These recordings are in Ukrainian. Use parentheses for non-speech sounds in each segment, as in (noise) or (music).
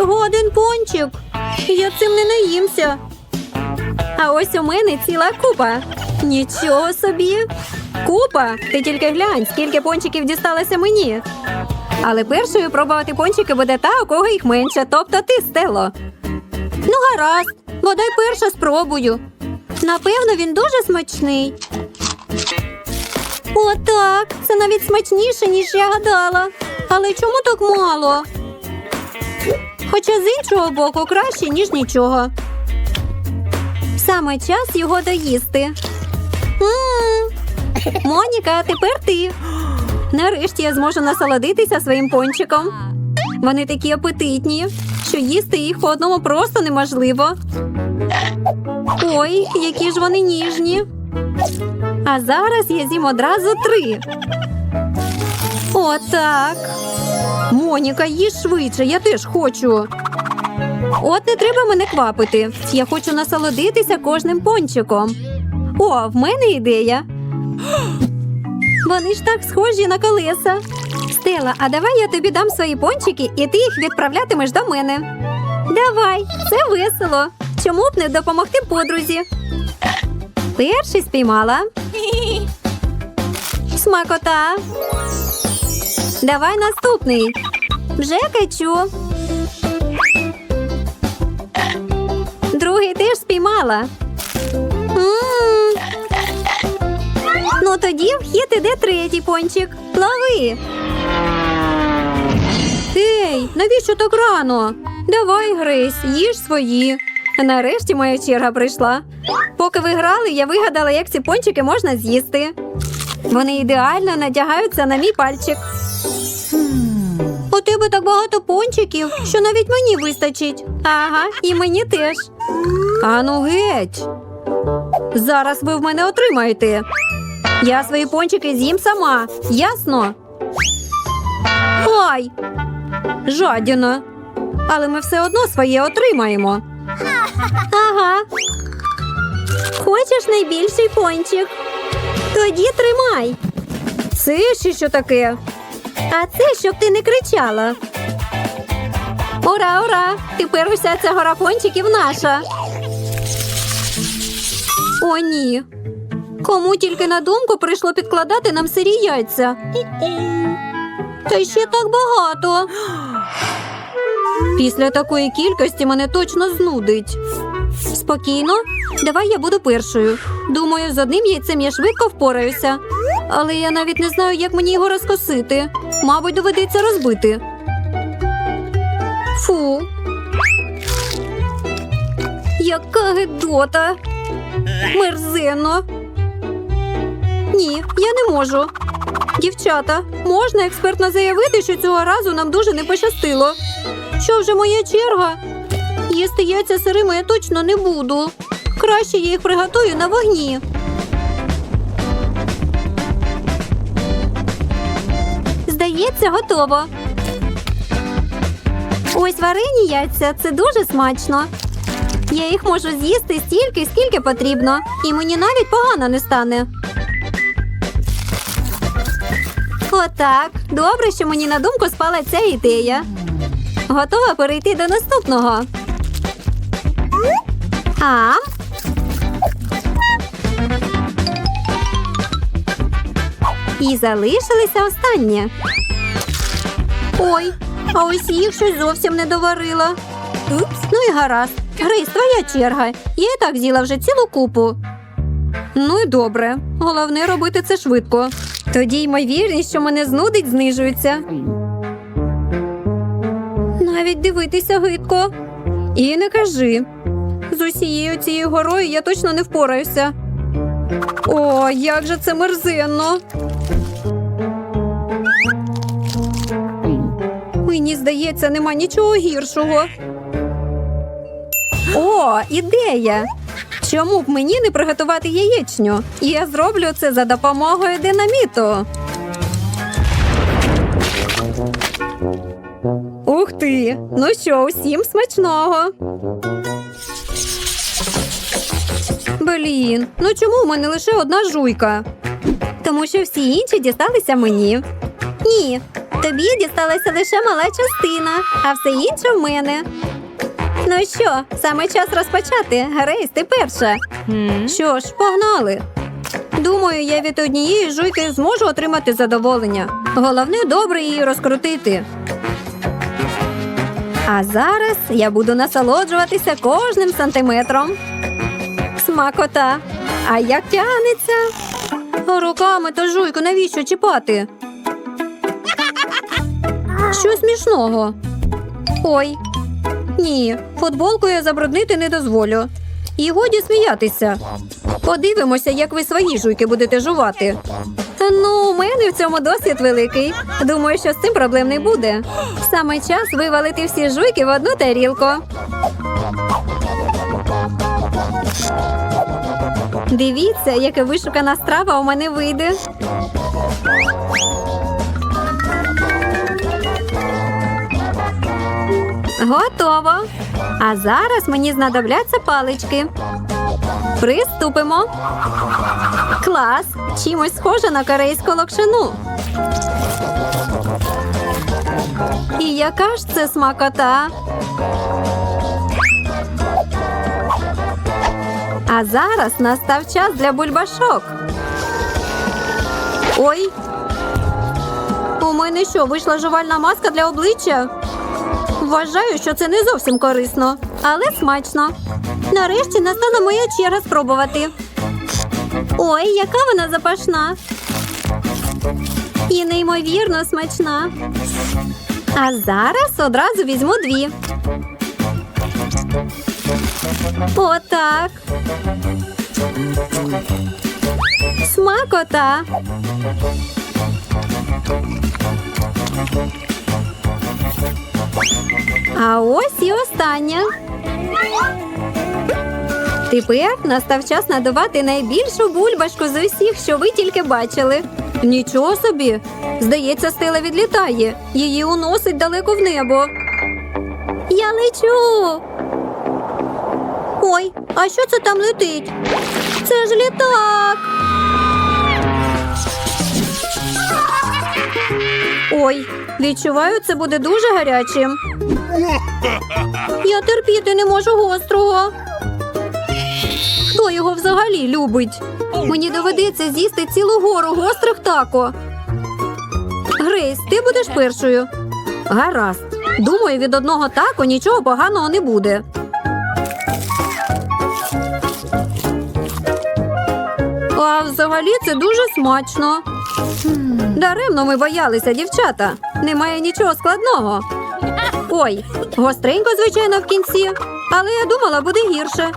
Всього один пончик. Я цим не наїмся. А ось у мене ціла купа. Нічого собі. Купа. Ти тільки глянь, скільки пончиків дісталося мені. Але першою пробувати пончики буде та, у кого їх менше, тобто ти, Стело. Ну, гаразд, бодай перша спробую. Напевно, він дуже смачний. Отак. Це навіть смачніше, ніж я гадала. Але чому так мало? Хоча з іншого боку краще, ніж нічого. Саме час його доїсти. М, Моніка, тепер ти. Нарешті я зможу насолодитися своїм пончиком. Вони такі апетитні, що їсти їх по одному просто неможливо. Ой, які ж вони ніжні. А зараз я з'їм одразу три. Отак. Моніка, їж швидше, я теж хочу. От не треба мене квапити. Я хочу насолодитися кожним пончиком. О, в мене ідея. Вони ж так схожі на колеса. Стела, а давай я тобі дам свої пончики, і ти їх відправлятимеш до мене. Давай, це весело. Чому б не допомогти подрузі? Перший спіймала. Смакота. Давай наступний. Вже качу. Другий теж спіймала. М. Ну тоді в хід іде третій пончик. Лови. Ей, навіщо так рано? Давай, Грейс, їж свої. Нарешті моя черга прийшла. Поки ви грали, я вигадала, як ці пончики можна з'їсти. Вони ідеально надягаються на мій пальчик. У тебе так багато пончиків, що навіть мені вистачить. Ага, і мені теж. Ану геть. Зараз ви в мене отримаєте. Я свої пончики з'їм сама. Ясно? Ай! Жадіна. Але ми все одно своє отримаємо. Ага. Хочеш найбільший пончик? Тоді тримай. Це ще що таке? А це щоб ти не кричала. Ура, ура! Тепер уся ця гора пончиків наша. О, ні. Кому тільки на думку прийшло підкладати нам сирі яйця. Та ще так багато. Після такої кількості мене точно знудить. Спокійно, давай я буду першою. Думаю, з одним яйцем я швидко впораюся. Але я навіть не знаю, як мені його розкосити. Мабуть, доведеться розбити. Фу. Яка гидота. Мерзенно. Ні, я не можу. Дівчата, можна експертно заявити, що цього разу нам дуже не пощастило. Що вже моя черга? Їсти яйця сирими я точно не буду. Краще я їх приготую на вогні. Здається, готово. Ось варені яйця це дуже смачно. Я їх можу з'їсти стільки, скільки потрібно, і мені навіть погано не стане. Отак. Добре, що мені на думку спала ця ідея. Готова перейти до наступного. А. І залишилися останнє. Ой, а ось їх щось зовсім не доварила. Упс, ну і гаразд. Грейс, твоя черга. Я і так з'їла вже цілу купу. Ну і добре. Головне робити це швидко. Тоді ймовірність, що мене знудить, знижується. Навіть дивитися гидко. І не кажи. З усією цією горою я точно не впораюся. О, як же це мерзенно. Мені здається, нема нічого гіршого. О, ідея! Чому б мені не приготувати яєчню? І я зроблю це за допомогою динаміту. Ух ти! Ну що, усім смачного. Блін, ну чому в мене лише одна жуйка? Тому що всі інші дісталися мені. Ні, Тобі дісталася лише мала частина, а все інше в мене. Ну що, саме час розпочати. Грейс, ти перша. Що ж, погнали. Думаю, я від однієї жуйки зможу отримати задоволення. Головне добре її розкрутити. А зараз я буду насолоджуватися кожним сантиметром. Смакота. А як тягнеться? Руками то жуйку навіщо чіпати? Що смішного? Ой. Ні, футболку я забруднити не дозволю. І годі сміятися. Подивимося, як ви свої жуйки будете жувати. Ну, у мене в цьому досвід великий. Думаю, що з цим проблем не буде. Саме час вивалити всі жуйки в одну тарілку. Дивіться, яка вишукана страва у мене вийде. Готово. А зараз мені знадобляться палички. Приступимо. Клас! Чимось схоже на корейську локшину. І яка ж це смакота? А зараз настав час для бульбашок. Ой. У мене що, вийшла жувальна маска для обличчя? Вважаю, що це не зовсім корисно, але смачно. Нарешті настала моя черга спробувати. Ой, яка вона запашна. І неймовірно смачна. А зараз одразу візьму дві. Отак. Смакота. А ось і остання. Тепер настав час надувати найбільшу бульбашку з усіх, що ви тільки бачили. Нічого собі. Здається, стела відлітає. Її уносить далеко в небо. Я лечу. Ой, а що це там летить? Це ж літак. Ой, відчуваю, це буде дуже гарячим. Я терпіти не можу гострого. Хто його взагалі любить? Мені доведеться з'їсти цілу гору гострих тако. Грейс, ти будеш першою. Гаразд. Думаю, від одного тако нічого поганого не буде. А взагалі це дуже смачно. Даремно ми боялися, дівчата. Немає нічого складного. Ой, гостренько, звичайно, в кінці, але я думала, буде гірше.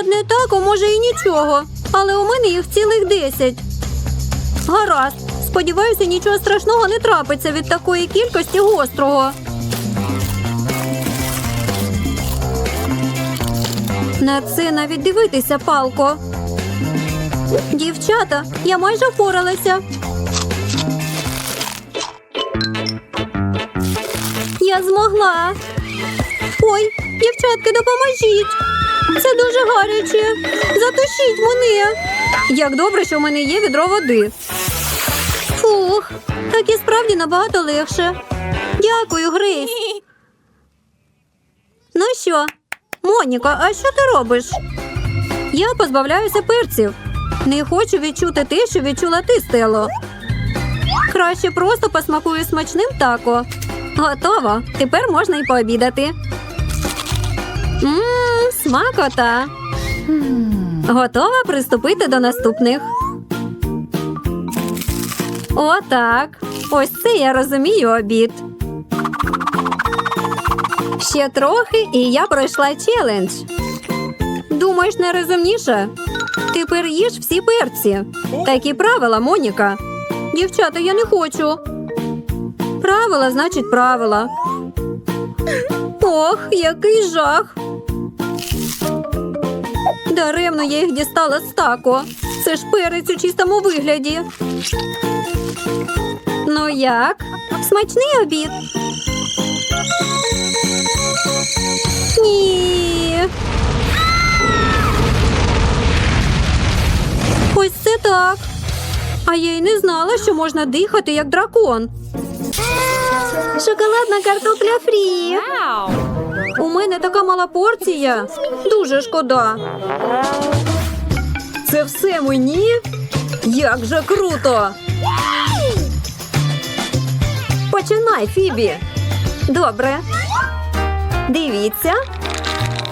Одне тако, може, і нічого, але у мене їх цілих десять. Гаразд. Сподіваюся, нічого страшного не трапиться від такої кількості гострого. На це навіть дивитися, палко. Дівчата, я майже впоралася. Я змогла. Ой, дівчатки, допоможіть. Це дуже гаряче. Затушіть мене. Як добре, що в мене є відро води. Фух, так і справді набагато легше. Дякую, Грейс. Ну що, Моніка, а що ти робиш? Я позбавляюся перців. Не хочу відчути те, що відчула ти, Стело. Краще просто посмакую смачним тако. Готово. Тепер можна й пообідати. Мм, смакота. Готова приступити до наступних. Отак. Ось це я розумію обід. Ще трохи, і я пройшла челендж. Думаєш, найрозумніше? Тепер їж всі перці. Такі правила, Моніка. Дівчата, я не хочу. Правила, значить, правила. Ох, який жах. Даремно я їх дістала з тако. Це ж перець у чистому вигляді. Ну як? Смачний обід? Ні. Так. А я й не знала, що можна дихати як дракон. Шоколадна картопля фрі. У мене така мала порція. Дуже шкода. Це все мені? Як же круто! Починай, Фібі. Добре. Дивіться.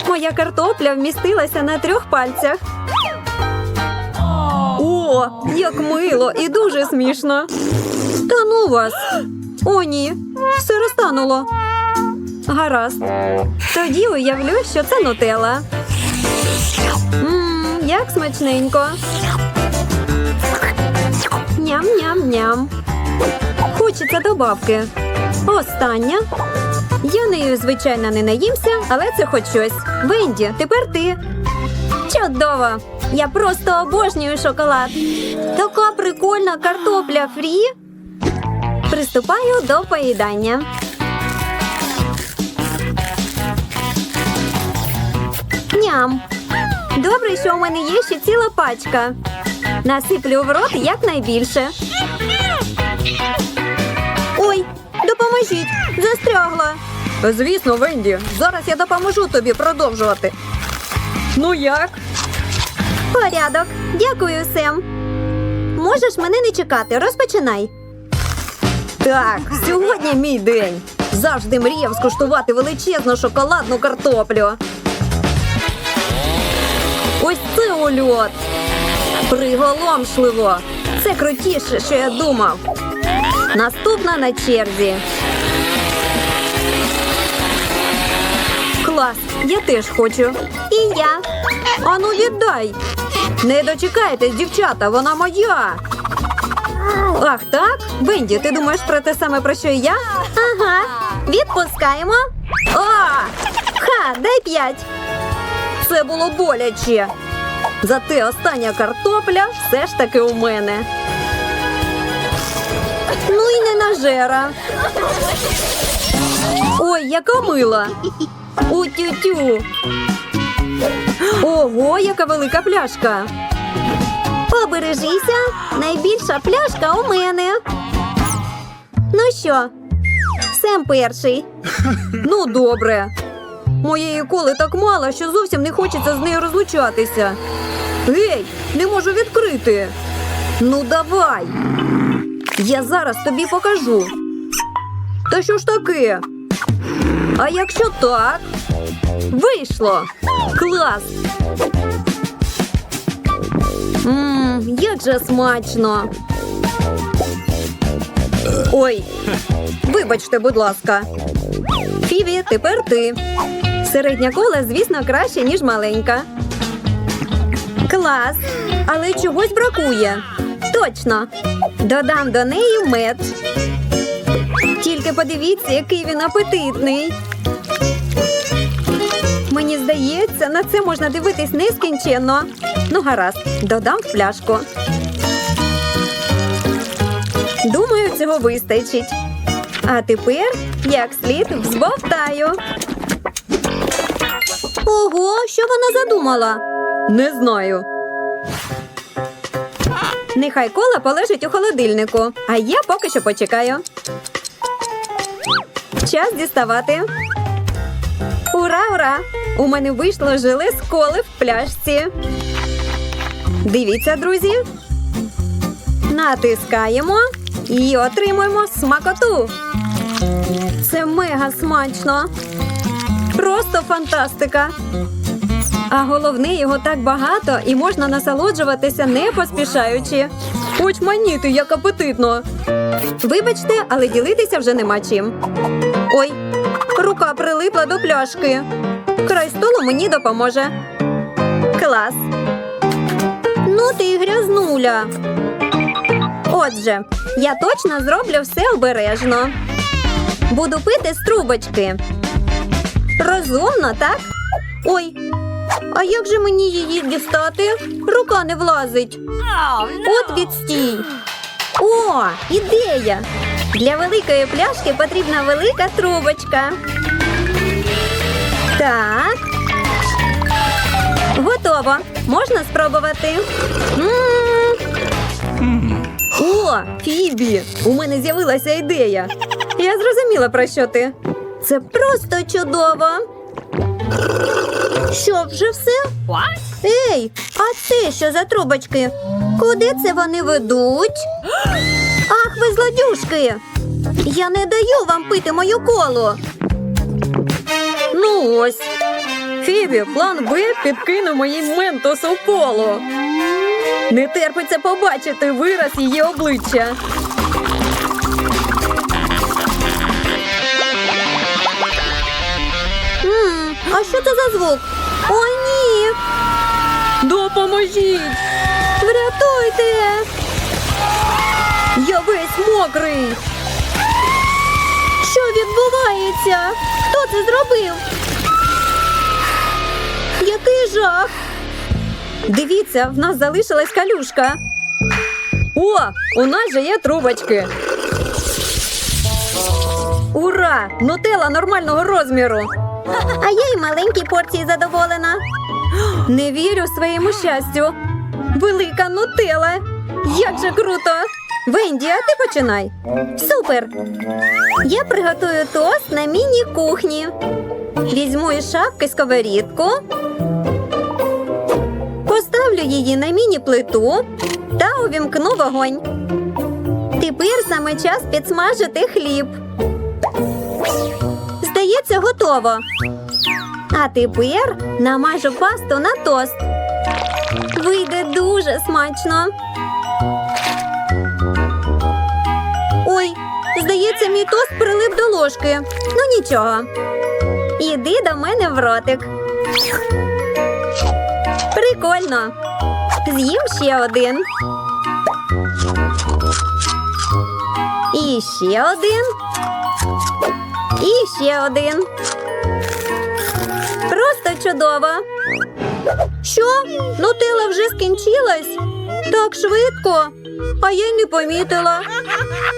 Моя картопля вмістилася на трьох пальцях. О, як мило і дуже смішно. Та ну вас. О, ні, все розтануло. Гаразд. Тоді уявлю, що це нутелла. Мм, як смачненько. Ням-ням-ням. Хочеться добавки. Остання. Я нею, звичайно, не наїмся, але це хоч щось. Венді, тепер ти. Чудово! Я просто обожнюю шоколад. Така прикольна картопля фрі. Приступаю до поїдання. Ням. Добре, що у мене є ще ціла пачка. Насиплю в рот якнайбільше. Ой, допоможіть! Застрягла. Звісно, Венді, зараз я допоможу тобі продовжувати. Ну як? Порядок. Дякую, Сем. Можеш мене не чекати, розпочинай. Так, сьогодні мій день. Завжди мріяв скуштувати величезну шоколадну картоплю. Ось це ульот. Приголомшливо. Це крутіше, що я думав. Наступна на черзі. Клас, я теж хочу. І я. Ану, віддай. Не дочекайтесь, дівчата, вона моя. Ах, так? Бенді, ти думаєш про те саме, про що і я? Ага. Відпускаємо. О! Ха, дай п'ять. Це було боляче. Зате остання картопля все ж таки у мене. Ну і не нажера. Ой, яка мила. У-тю-тю. Ого, яка велика пляшка. Побережися, найбільша пляшка у мене. Ну що, Сем перший. (laughs) Ну, добре. Моєї коли так мало, що зовсім не хочеться з нею розлучатися. Гей, не можу відкрити. Ну, давай. Я зараз тобі покажу. Та що ж таке? А якщо так? Вийшло. Клас. Мм, як же смачно. Ой, вибачте, будь ласка. Фіві, тепер ти. Середня кола, звісно, краще, ніж маленька. Клас. Але чогось бракує. Точно. Додам до неї мед. Тільки подивіться, який він апетитний. Мені здається, на це можна дивитись нескінченно. Ну, гаразд, додам пляшку. Думаю, цього вистачить. А тепер, як слід, взбовтаю. Ого, що вона задумала? Не знаю. Нехай кола полежить у холодильнику, а я поки що почекаю. Час діставати. Ура, ура! У мене вийшло желе з коли в пляшці. Дивіться, друзі. Натискаємо і отримуємо смакоту. Це мега смачно. Просто фантастика. А головне, його так багато і можна насолоджуватися не поспішаючи. Хоч маніти, як апетитно. Вибачте, але ділитися вже нема чим. Ой, рука прилипла до пляшки. Край столу мені допоможе. Клас. Ну ти й грязнуля. Отже, я точно зроблю все обережно. Буду пити з трубочки. Розумно, так? Ой, а як же мені її дістати? Рука не влазить. От відстій. О, ідея! Для великої пляшки потрібна велика трубочка. Так. Готово. Можна спробувати. О, Фібі! У мене з'явилася ідея. Я зрозуміла про що ти. Це просто чудово. Що, вже все? Ей, а це що за трубочки? Куди це вони ведуть? Ах, ви злодюшки! Я не даю вам пити мою колу. Ну ось. Фібі, план Б підкинув їй ментос у коло. Не терпиться побачити вираз її обличчя. М, а що це за звук? О, ні! Допоможіть! Врятуйте! Я весь мокрий. Що відбувається? Хто це зробив? Жах! Дивіться, в нас залишилась калюшка. О, у нас же є трубочки. Ура! Нутела нормального розміру. А я й маленькій порції задоволена. Не вірю своєму щастю. Велика нутела. Як же круто! Венді, а ти починай. Супер! Я приготую тост на міні-кухні. Візьму із шапки сковорідку. Її на міні-плиту та увімкну вогонь. Тепер саме час підсмажити хліб. Здається, готово. А тепер намажу пасту на тост. Вийде дуже смачно. Ой, здається, мій тост прилип до ложки. Ну нічого. Іди до мене в ротик. Прикольно. З'їм ще один. І ще один. І ще один. Просто чудово. Що? Нутелла вже скінчилась? Так швидко. А я й не помітила.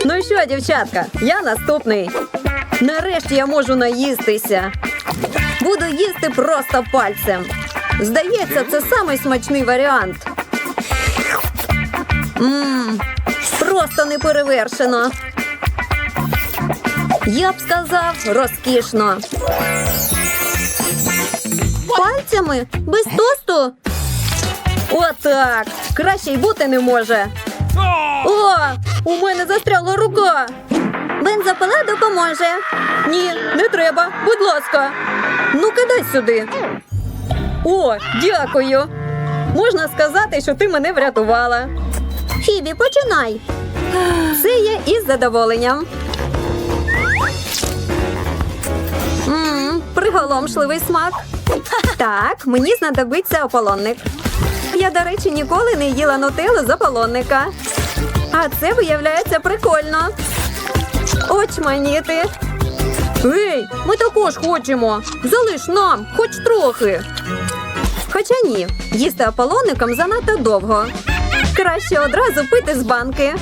Ну що, дівчатка, я наступний. Нарешті я можу наїстися. Буду їсти просто пальцем. Здається, це самий смачний варіант. Мм, просто неперевершено. Я б сказав, розкішно. Пальцями? Без тосту? Отак. Краще й бути не може. О, у мене застряла рука. Бензопила допоможе. Ні, не треба. Будь ласка. Ну, кидай сюди. О, дякую. Можна сказати, що ти мене врятувала. Фібі, починай. Це я із задоволенням. Мм, приголомшливий смак. Так, мені знадобиться ополонник. Я, до речі, ніколи не їла нутеллу з ополонника. А це виявляється прикольно. Очманіти. Ей, ми також хочемо. Залиш нам, хоч трохи. Хоча ні, їсти ополонником занадто довго. Краще одразу пити з банки.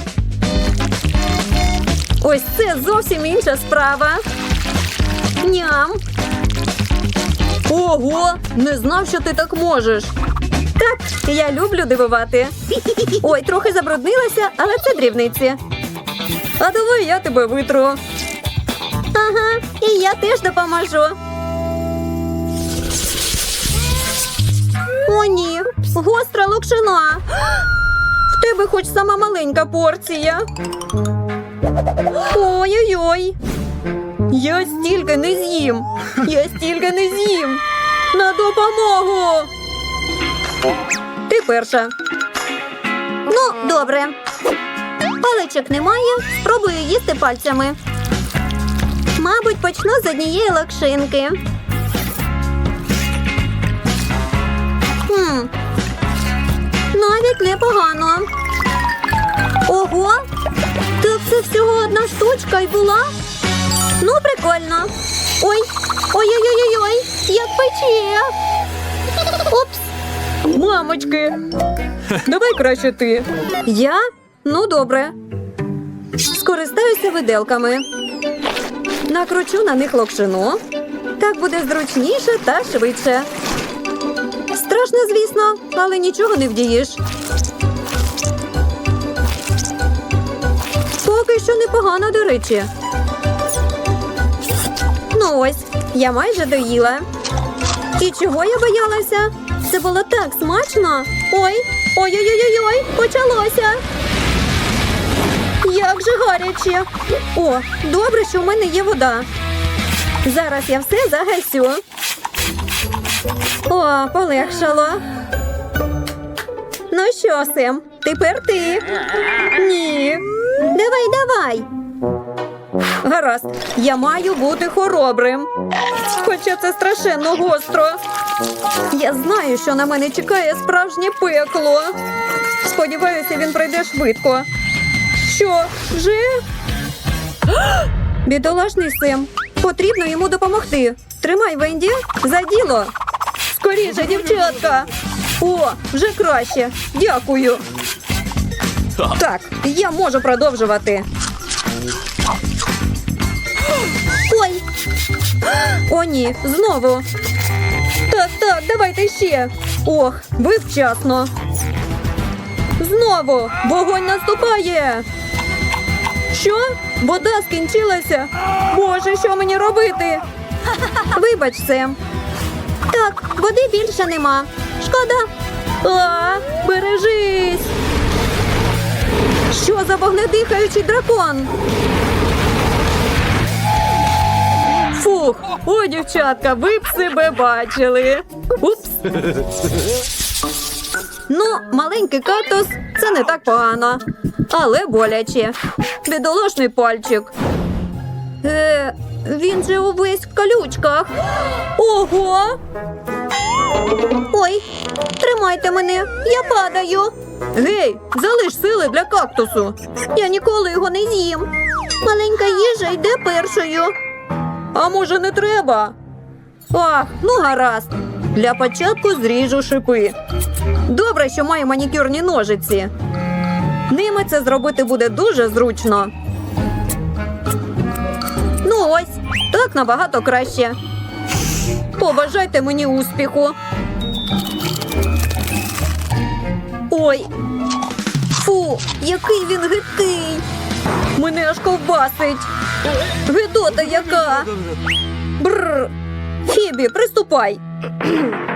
Ось це зовсім інша справа. Ням. Ого, не знав, що ти так можеш. Так, я люблю дивувати. Ой, трохи забруднилася, але це дрібниці. А давай я тебе витру. Ага, і я теж допоможу. О, ні, гостра локшина. В тебе хоч сама маленька порція. Ой-ой-ой. Я стільки не з'їм. Я стільки не з'їм. На допомогу. Ти перша. Ну, добре. Паличок немає. Спробую їсти пальцями. Мабуть, почну з однієї лакшинки. Хм. Навіть непогано. Ого! Так це всього одна штучка й була. Ну, прикольно. Ой, ой-ой-ой-ой, як пече. Упс. Мамочки. Давай краще ти. Я? Ну, добре. Скористаюся виделками. Накручу на них локшину. Так буде зручніше та швидше. Страшно, звісно, але нічого не вдієш. Поки що непогано, до речі. Ну ось, я майже доїла. І чого я боялася? Це було так смачно. Ой, ой-ой-ой-ой, почалося. Як же гаряче. О, добре, що в мене є вода. Зараз я все загасю. О, полегшало. Ну що, Сем, тепер ти. Ні. Давай, давай. Гаразд, я маю бути хоробрим. Хоча це страшенно гостро. Я знаю, що на мене чекає справжнє пекло. Сподіваюся, він пройде швидко. Що, вже? Бідолашний Сем. Потрібно йому допомогти. Тримай, Венді, за діло. Скоріше, дівчатка. О, вже краще. Дякую. Так, я можу продовжувати. Ой. О, ні, знову. Так, так, давайте ще. Ох, ви вчасно. Знову вогонь наступає. Що? Вода скінчилася. Боже, що мені робити? Вибач, Сем. Так, води більше нема. Шкода. А, бережись. Що за вогнедихаючий дракон? Фух, о, дівчатка, ви б себе бачили. Упс. Ну, маленький кактус це не так погано, але боляче. Бідолашний пальчик. Е, він же увесь в колючках. Ого. Ой, тримайте мене, я падаю. Гей, залиш сили для кактусу. Я ніколи його не з'їм. Маленька їжа йде першою. А може, не треба? Ах, ну гаразд. Для початку зріжу шипи. Добре, що маю манікюрні ножиці. Ними це зробити буде дуже зручно. Ось, так набагато краще. Побажайте мені успіху. Ой. Фу, який він гидкий. Мене аж ковбасить. Гидота яка. Бррр. Фібі, приступай.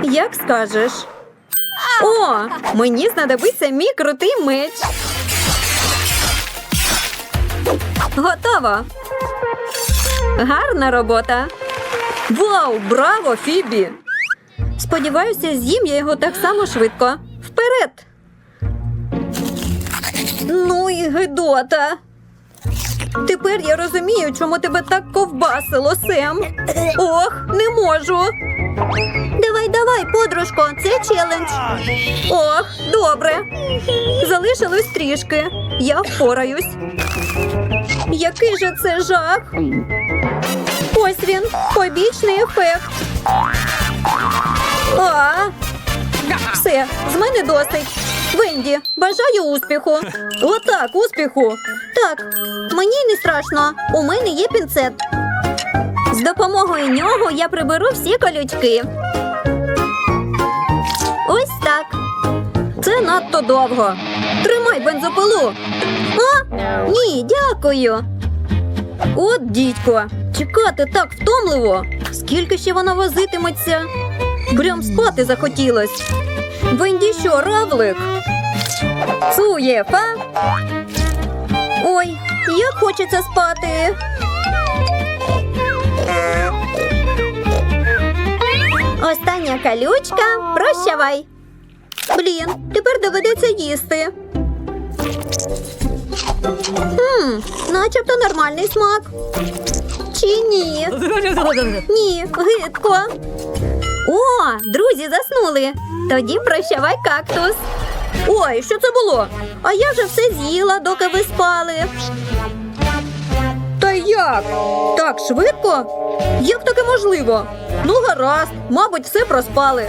Як скажеш. О, мені знадобиться мій крутий меч. Готово. Гарна робота. Вау, браво, Фібі! Сподіваюся, з'їм я його так само швидко. Вперед. Ну і гидота. Тепер я розумію, чому тебе так ковбасило, Сем. Ох, не можу. Давай, давай, подружко, це челендж. Ох, добре. Залишилось трішки. Я впораюсь. Який же це жах? Ось він, побічний ефект. А, все, з мене досить. Венді, бажаю успіху. Отак, успіху. Так, мені не страшно. У мене є пінцет. З допомогою нього я приберу всі колючки. Ось так. Це надто довго. Тримай бензопилу. А? Ні, дякую. От дідько, чекати так втомливо. Скільки ще вона возитиметься? Прям спати захотілось. Венді що, равлик? Цуєфа? Ой, як хочеться спати. Остання калючка. Прощавай. Блін, тепер доведеться їсти. Хм, начебто нормальний смак. Чи ні? Ні, гидко. О, друзі заснули. Тоді прощавай кактус. Ой, що це було? А я вже все з'їла, доки ви спали. Та як? Так швидко? Як таке можливо? Ну, гаразд, мабуть, все проспали.